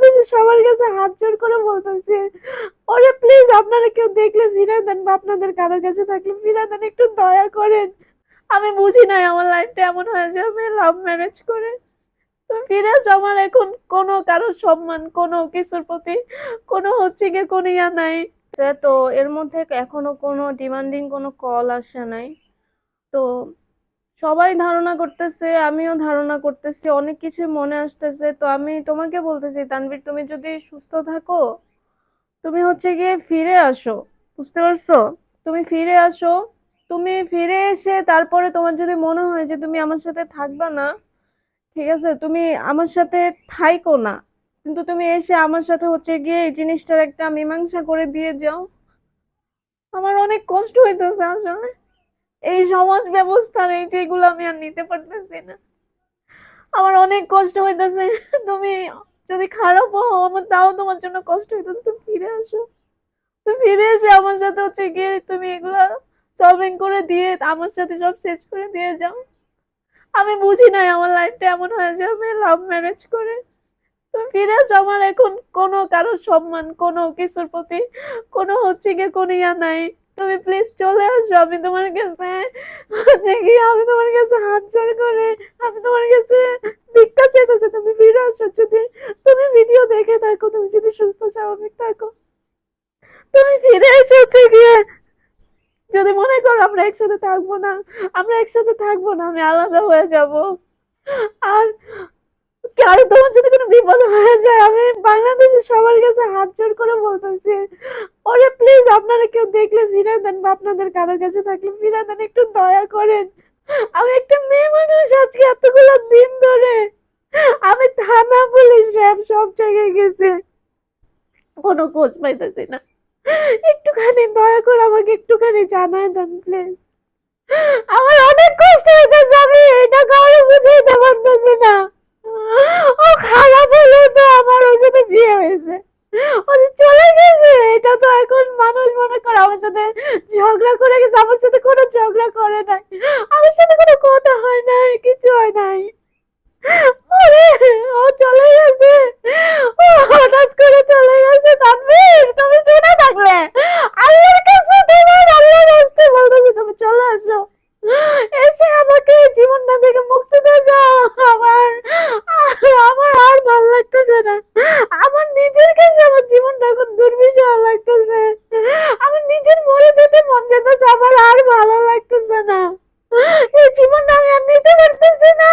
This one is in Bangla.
বাংলাদেশের সবার কাছে হাত জোর করে বলতেছি, ওরে প্লিজ আপনারা কেউ দেখলে ফিরে দেন বা আপনাদের কারোর কাছে থাকলে ফিরে দেন, একটু দয়া করেন। আমি বুঝি নাই আমার লাইফটা এমন হয়ে যাবে লাভ ম্যারেজ করে। তুমি ফিরে আমার এখন কোনো কারোর সম্মান, কোনো কিছুর প্রতি, কোনো হচ্ছে গিয়ে কোনো ইয়া নাই। তো এর মধ্যে এখনও কোনো ডিমান্ডিং কোনো কল আসে নাই? তো সবাই ধারণা করতেছে, আমিও ধারণা করতেছি, অনেক কিছু মনে আসতেছে। তো আমি তোমাকে বলতেছি, তানভীর, তুমি যদি সুস্থ থাকো, তুমি হচ্ছে গিয়ে ফিরে আসো, বুঝতে পারছ? তুমি ফিরে আসো, তুমি ফিরে এসে তারপরে তোমার যদি মনে হয় যে তুমি আমার সাথে থাকবা না, ঠিক আছে, তুমি আমার সাথে থাইকো না, কিন্তু তুমি এসে আমার সাথে হচ্ছে গিয়ে এই জিনিসটার একটা মীমাংসা করে দিয়ে যাও। আমার অনেক কষ্ট হইতেছে আসলে। এই সমাজ ব্যবস্থার এই যেগুলো আমি আর নিতে পারতেছি না। আমার অনেক কষ্ট হইতেছে। তুমি যদি খারাপ হও, আমার তাও তোমার জন্য কষ্ট হইতেছে। তুমি ফিরে আসো। তুমি ফিরে এসে আমার সাথে হচ্ছে গিয়ে তুমি এগুলা সলভিং করে দিয়ে আমার সাথে সব শেষ করে দিয়ে যাও। আমি বুঝি নাই আমার লাইফটা এমন হয়ে যাবে লাভ ম্যারেজ করে। তুমি ফিরে এসো আমার এখন কোনো কারোর সম্মান, কোনো কিছুর প্রতি কোনো হচ্ছে গিয়ে কোনো ইয়া নাই। তুমি প্লিজ চলে আসো, আমি তোমার কাছে হচ্ছে কি, আমি তোমার কাছে হাত জোড় করে, আমি তোমার কাছে ভিক্ষা চাইতেছি, তুমি ফিরে আসো যদি, তুমি ভিডিও দেখে থাকো, তুমি যদি সুস্থ, স্বাভাবিক থাকো। তুমি ফিরে এসে গিয়ে। যদি মনে করো আমরা একসাথে থাকব না, আমরা একসাথে থাকব না, আমি আলাদা হয়ে যাব। আর আর তোমার যদি কোনো বিপদ হয়ে যায়, আমি বাংলাদেশের সবার কাছে হাত জোর করে বলতেছি। ওরে প্লিজ আপনারা কেউ দেখলে ফিরে দেন বা আপনাদের কারোর কাছে থাকলে ফিরে দেন, একটু দয়া করেন। আমি একটা মেয়ে মানুষ আজকে এতগুলো দিন ধরে। আমি থানা পুলিশ র্যাব সব জায়গায় গেছে। কোনো খোঁজ পাইতেছি না। একটুখানি দয়া করে আমাকে একটুখানি জানায় দেন প্লিজ আমার অনেক কষ্ট হইতেছে, আমি এটা কাউকে বুঝাইতে পারতেছি না ও খারাপ হলেও তো আমার ওর সাথে বিয়ে হয়েছে। ও চলে গেছে, এটা তো এখন মানুষ মনে করে আমার সাথে ঝগড়া করে গেছে, আমার সাথে কোনো ঝগড়া করে নাই। আমার সাথে কোনো কথা হয় নাই, কিছু হয় নাই। ও চলে গেছে। ও হঠাৎ করে চলে গেছে তানভীর তুমি শুনে থাকলে আল্লাহর কাছে তোমার আল্লাহর রাস্তে বলতেছি তুমি চলে আসো এসে আমাকে এই জীবনটা থেকে মুক্তি দিয়ে যাও আমার আমার আর ভালো লাগতেছে না। আমার নিজের কাছে আমার জীবনটা এখন দুর্বিষহ লাগতেছে। আমার নিজের মরে যেতে মন যেতেছে, আমার আর ভালো লাগতেছে না। এই জীবনটা আমি আর নিতে পারতেছি না।